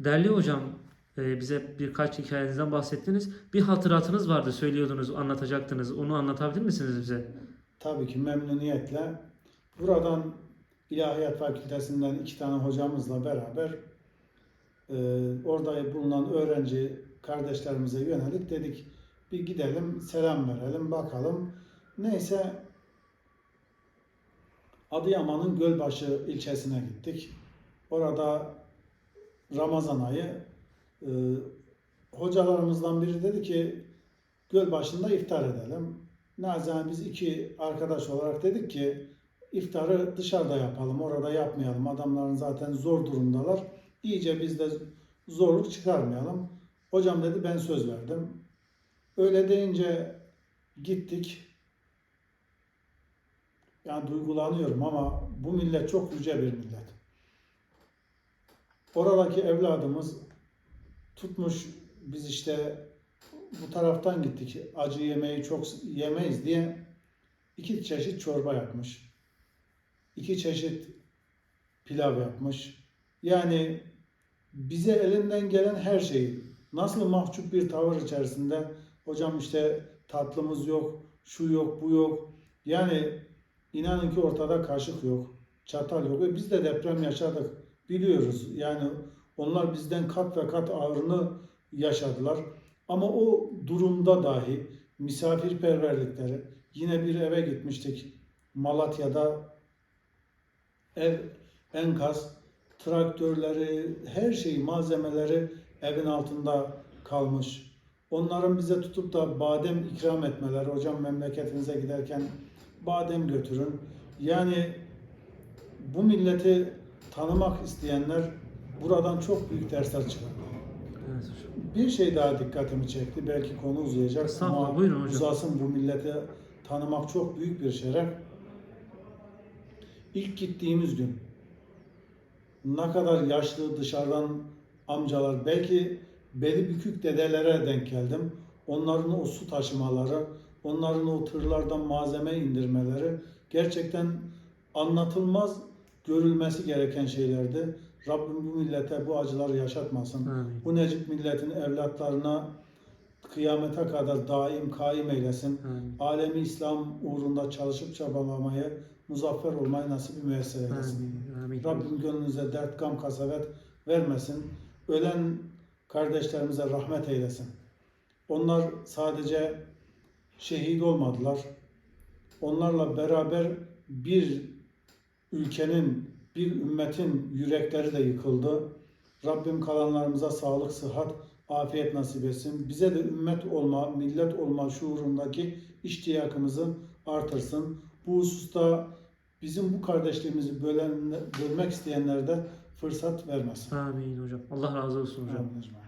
Değerli hocam, e, bize birkaç hikayenizden bahsettiniz. Bir hatıratınız vardı, söylüyordunuz, anlatacaktınız. Onu anlatabilir misiniz bize? Tabii ki memnuniyetle. Buradan İlahiyat Fakültesinden iki tane hocamızla beraber e, orada bulunan öğrenci kardeşlerimize yönelik dedik bir gidelim selam verelim bakalım. Neyse Adıyaman'ın Gölbaşı ilçesine gittik. Orada Ramazan ayı e, hocalarımızdan biri dedi ki Gölbaşı'nda iftar edelim. Nazan biz iki arkadaş olarak dedik ki iftarı dışarıda yapalım, orada yapmayalım. Adamların zaten zor durumdalar. İyice biz de zorluk çıkarmayalım. Hocam dedi ben söz verdim. Öyle deyince gittik. Yani duygulanıyorum ama bu millet çok yüce bir millet. Oradaki evladımız tutmuş biz işte bu taraftan gittik. Acı yemeği çok yemeyiz diye iki çeşit çorba yapmış. iki çeşit pilav yapmış. Yani bize elinden gelen her şeyi nasıl mahcup bir tavır içerisinde hocam işte tatlımız yok, şu yok, bu yok. Yani inanın ki ortada kaşık yok, çatal yok. Ve biz de deprem yaşadık. Biliyoruz. Yani onlar bizden kat ve kat ağırını yaşadılar. Ama o durumda dahi misafirperverlikleri yine bir eve gitmiştik. Malatya'da ev enkaz, traktörleri, her şey malzemeleri evin altında kalmış. Onların bize tutup da badem ikram etmeleri, hocam memleketinize giderken badem götürün. Yani bu milleti tanımak isteyenler buradan çok büyük dersler çıkar. Evet hocam. Bir şey daha dikkatimi çekti. Belki konu uzayacak Estağfurullah, ama buyurun hocam. uzasın bu millete tanımak çok büyük bir şeref. İlk gittiğimiz gün ne kadar yaşlı dışarıdan amcalar belki beli bükük dedelere denk geldim. Onların o su taşımaları, onların o tırlardan malzeme indirmeleri gerçekten anlatılmaz görülmesi gereken şeylerdi. Rabbim bu millete bu acıları yaşatmasın. Amin. Bu Necip milletin evlatlarına kıyamete kadar daim kaim eylesin. Amin. Alemi İslam uğrunda çalışıp çabalamayı, muzaffer olmayı nasip müyesser eylesin. Amin. Amin. Rabbim gönlünüze dert, gam, kasavet vermesin. Ölen kardeşlerimize rahmet eylesin. Onlar sadece şehit olmadılar. Onlarla beraber bir ülkenin, bir ümmetin yürekleri de yıkıldı. Rabbim kalanlarımıza sağlık, sıhhat, afiyet nasip etsin. Bize de ümmet olma, millet olma şuurundaki iştiyakımızı artırsın. Bu hususta bizim bu kardeşliğimizi bölen, bölmek isteyenlere de fırsat vermesin. Amin hocam. Allah razı olsun hocam. Amin.